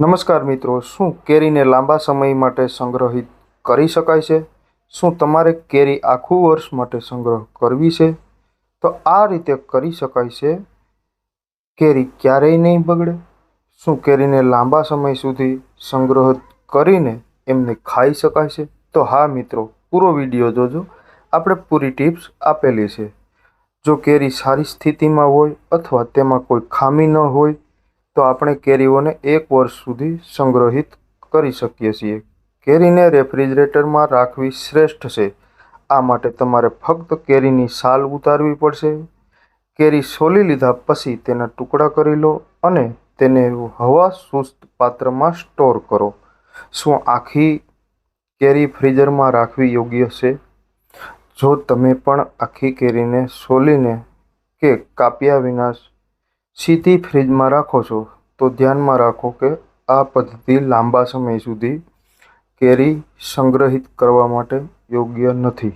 નમસ્કાર મિત્રો, શું કેરીને લાંબા સમય માટે સંગ્રહિત કરી શકાય છે? શું તમારે કેરી આખું વર્ષ માટે સંગ્રહ કરવી છે? તો આ રીતે કરી શકાય છે. કેરી ક્યારેય નહીં બગડે. શું કેરીને લાંબા સમય સુધી સંગ્રહ કરીને એમને ખાઈ શકાય છે? તો હા મિત્રો, પૂરો વીડિયો જોજો. આપણે પૂરી ટિપ્સ આપેલી છે. જો કેરી સારી સ્થિતિમાં હોય અથવા તેમાં કોઈ ખામી ન હોય તો આપણે કેરીઓને એક વર્ષ સુધી સંગ્રહિત કરી શકીએ છીએ. કેરીને રેફ્રિજરેટરમાં રાખવી શ્રેષ્ઠ છે. આ માટે તમારે ફક્ત કેરીની સાલ ઉતારવી પડશે. કેરી સોલી લીધા પછી તેના ટુકડા કરી લો અને તેને હવા સુસ્ત પાત્રમાં સ્ટોર કરો. શું આખી કેરી ફ્રીઝરમાં રાખવી યોગ્ય છે? જો તમે પણ આખી કેરીને સોલીને કે કાપ્યા વિના સીધી ફ્રીજમાં રાખો છો, તો ધ્યાનમાં રાખો કે આ પદ્ધતિ લાંબા સમય સુધી કેરી સંગ્રહિત કરવા માટે યોગ્ય નથી.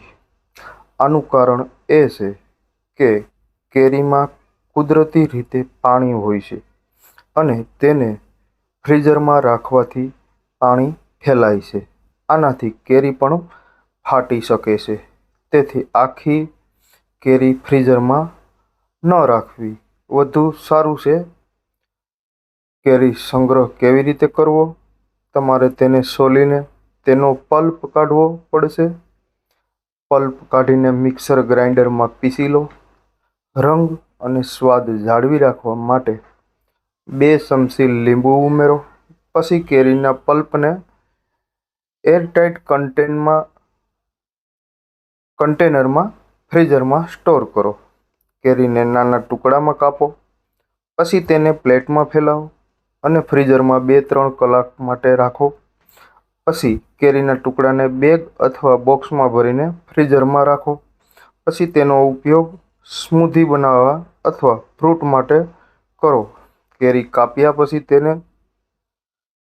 આનું કારણ એ છે કે કેરીમાં કુદરતી રીતે પાણી હોય છે અને તેને ફ્રીઝરમાં રાખવાથી પાણી ફેલાય છે. આનાથી કેરી પણ ફાટી શકે છે. તેથી આખી કેરી ફ્રીઝરમાં ન રાખવી. વધુ સારું છે? કેરી સંગ્રહ કેવી રીતે કરવો? તમારે તેને સોલીને તેનો પલ્પ કાઢવો પડશે. પલ્પ કાઢીને મિક્સર ગ્રાઇન્ડરમાં પીસી લો. રંગ અને સ્વાદ જાળવી રાખવા માટે બે ચમચી લીંબુ ઉમેરો. પછી કેરીના પલ્પને એરટાઇટ કન્ટેનમાં, કન્ટેનરમાં, ફ્રીઝરમાં સ્ટોર કરો. કેરીને નાના ટુકડામાં કાપો, પછી તેને પ્લેટમાં ફેલાવો અને ફ્રીઝરમાં બે ત્રણ કલાક માટે રાખો. પછી કેરીના ટુકડાને બેગ અથવા બોક્સમાં ભરીને ફ્રીઝરમાં રાખો. પછી તેનો ઉપયોગ સ્મૂધી બનાવવા અથવા ફ્રૂટ માટે કરો. કેરી કાપ્યા પછી તેને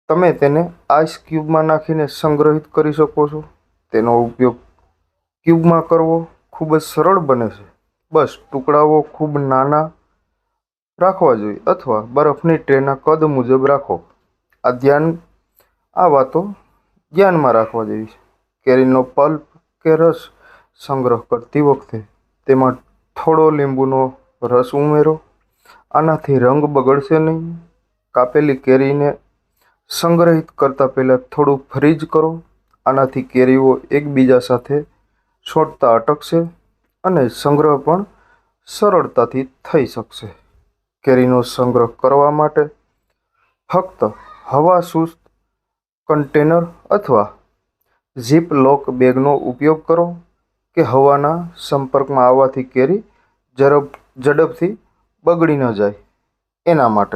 તમે તેને આઈસ ક્યુબમાં નાખીને સંગ્રહિત કરી શકો છો. તેનો ઉપયોગ ક્યુબમાં કરવો ખૂબ જ સરળ બને છે. બસ ટુકડાઓ ખૂબ નાના રાખવા જોઈએ અથવા બરફની ટ્રેના કદ મુજબ રાખો. આ ધ્યાન, આ વાતો ધ્યાનમાં રાખવા જેવી છે. કેરીનો પલ્પ કે રસ સંગ્રહ કરતી વખતે તેમાં થોડો લીંબુનો રસ ઉમેરો. આનાથી રંગ બગડશે નહીં. કાપેલી કેરીને સંગ્રહિત કરતાં પહેલાં થોડું ફ્રીજ કરો. આનાથી કેરીઓ એકબીજા સાથે છોડતા અટકશે. અને સંગ્રહ પણ સરળતાથી થઈ શકશે. કેરીનો સંગ્રહ કરવા માટે ફક્ત હવા સુસ્ત કન્ટેનર અથવા ઝીપ લોક બેગનો ઉપયોગ કરો કે હવાના સંપર્કમાં આવવાથી કેરી ઝડપ ઝડપથી બગડી ન જાય. એના માટે